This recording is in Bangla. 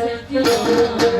Sentiu